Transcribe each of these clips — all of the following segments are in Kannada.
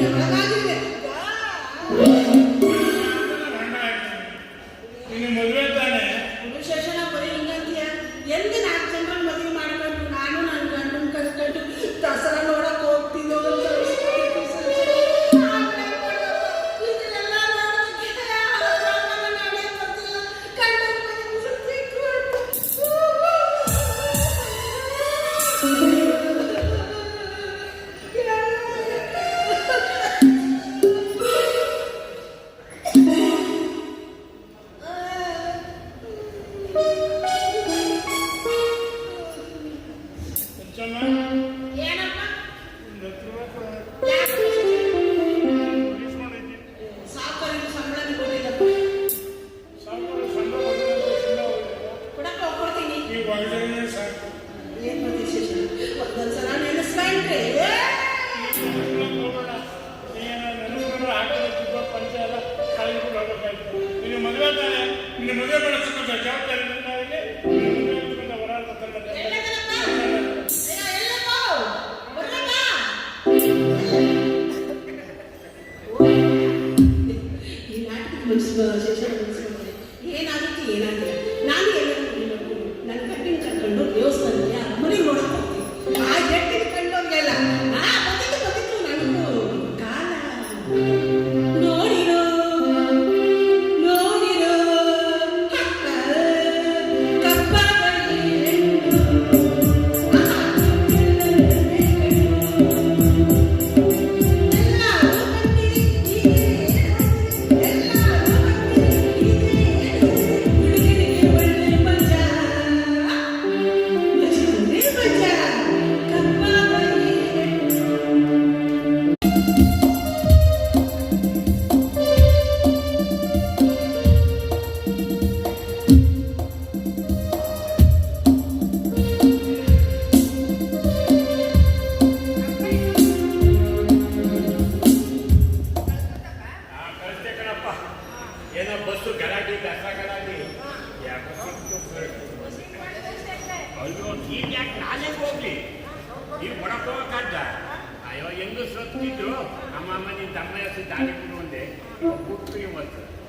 70年70 ನಿನ್ನ ಮದುವೆ ತಾನೆ ನಿನ್ನ ಮದುವೆ ಜವಾಬ್ದಾರಿ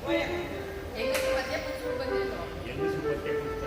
Olha, ele não vai ter futuro, bandido.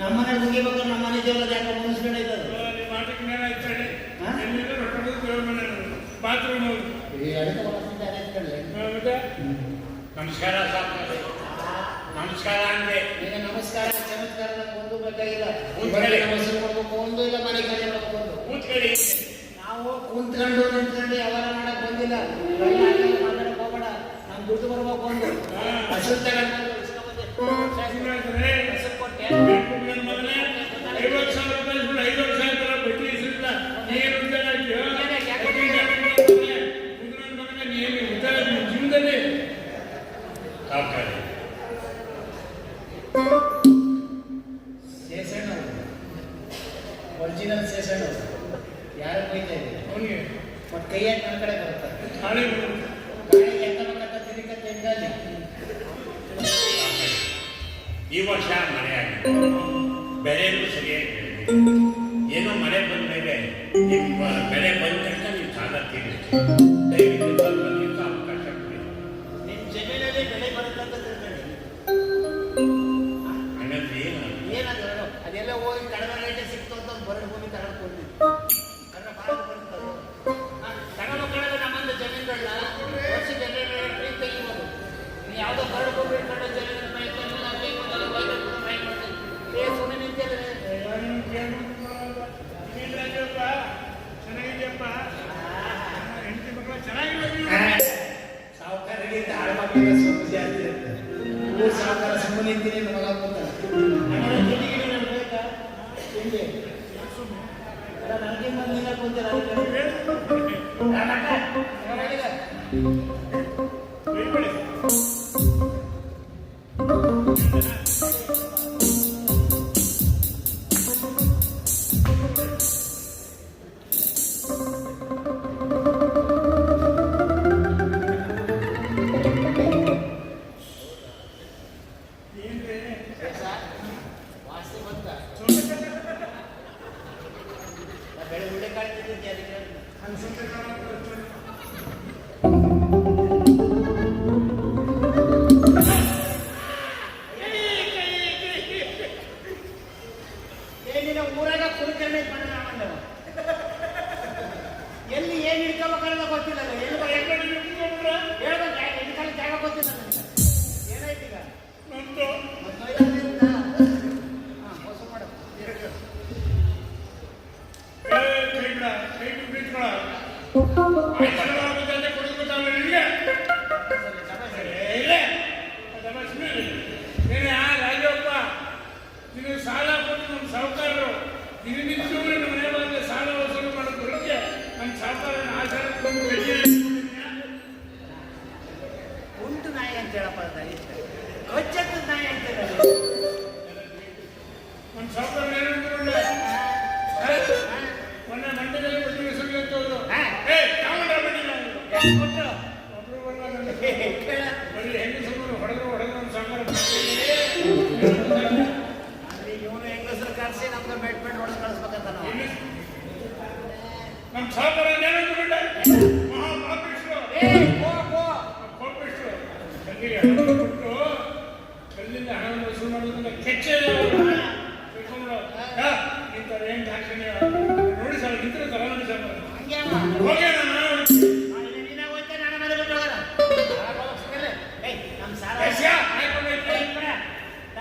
ನಮ್ಮ ಮನೆ ಮುಗಿಬೇಕು ನಮ್ಮ ಮನೆ ದೇವರ ನಮಸ್ಕಾರ ನಮಸ್ಕಾರ ಅಂದ್ರೆ ನಮಸ್ಕಾರ ಚಮತ್ಕಾರ ಒಂದು ಬೇಕಾಗಿಲ್ಲ ನಮಸ್ಕಾರ ಕೊಡ್ಬೇಕು ಒಂದು ಇಲ್ಲ ಮನೆ ಕಡೆ ನಾವು ಕುಂತ್ಕೊಂಡು ನಿಂತ್ಕೊಂಡು ಯಾವಾಗ ಮಾಡಕ್ ಬಂದಿಲ್ಲ ಕುಡಿದು ಬರ್ಬೇಕು ಒಂದು. ಹಸಿರು ಸಾವಿರ ರೂಪಾಯಿ ಐವತ್ತು ಸಾವಿರ ಬಡ್ಡಿ ಇಸಿಲ್ಲ ನೀರು ಜೀವನದಲ್ಲಿ ಕಾಪಾಡಿ ಸೇಸಣ್ಣ ಒರಿಜಿನಲ್ ಸೇಸಣ್ಣ ಯಾರು ಬೈತಾ ಇದೆ ಮತ್ತೆ ಕೈಯಾಗ ನನ್ನ ಕಡೆ ಬರ್ತಾರೆ ಈ ವರ್ಷ ಮಳೆಯಾಗಿದೆ ಬೆಳೆಯಲು ಸರಿಯಾಗಿ ಏನೋ Thank you. ಮಂಡ್ಯದಲ್ಲಿ ಬಿಟ್ಟು ಬಿಸಿಲು ಅಂತ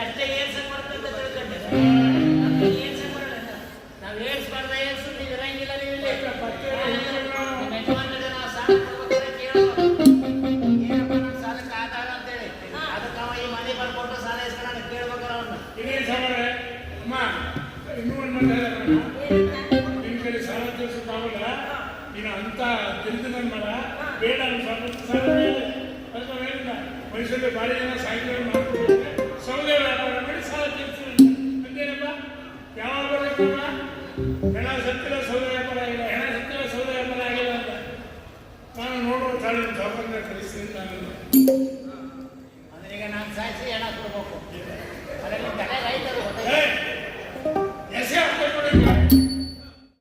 ಅಷ್ಟೇ ಏರ್ಸಕ್ ಬರ್ತಂತ ತಿಳ್ಕೊಂಡೆ. ಏರ್ಸಕ್ ಬರಲ್ಲ ನಾವು ಏರ್ಸ್ಬಾರ್ದ ಏರ್ಸು ನೀವು ಇರಂಗಿಲ್ಲ ನೀವು ಇಲ್ಲ ಯಜಮಾನ ನಾವು ಸಾಲ ಕೊಡ್ಬೇಕಾದ್ರೆ ಕೇಳಬೇಕು ಏನಪ್ಪ ನನ್ನ ಸಾಲಕ್ಕೆ ಆಧಾರ ಅದಕ್ಕೆ ಅವ ಈ ಮನೆ ಬರ್ಕೊಟ್ಟು ಸಾಲ ಇಸ್ಕೊಂಡು ಕೇಳ್ಬೇಕಲ್ಲ ಅವನ್ನ ಇನ್ನೇನು ಅಮ್ಮ ಇನ್ನೂ ಒಂದು ಮಾತಾಡ ನಿನ್ನ ಕಡೆ ಸಾಲ ತಿಳಿಸೋಕ್ಕಾಗಲ್ಲ ನೀನು ಅಂತ ತಿಳಿದ ಸಾಲ ಮೈಸೂರಿಗೆ ಭಾರಿ ಜನ ಸಾಯಂಕಾಲ ಮಾಡ್ತೀವಿ ಹೆಣ ಸತ್ತಿರ ಸೌದಯ ಇಲ್ಲ ಹೆಣ ಸತ್ತಿರ ಸೌದಯ ಆಗಿಲ್ಲ ಅಂತ. ನಾನು ನೋಡುವ ತಾಳಿ ಜವಾಬ್ದಾರಿ ಕಲಿಸಿ ನಾನು. ಅಂದ್ರೆ ಈಗ ನಾನು ಸಾಯಿಸಿ ಹೆಣ ಕೊಡ್ಬೇಕು. ಅದರಲ್ಲಿ ತಲೆ ರೈತರು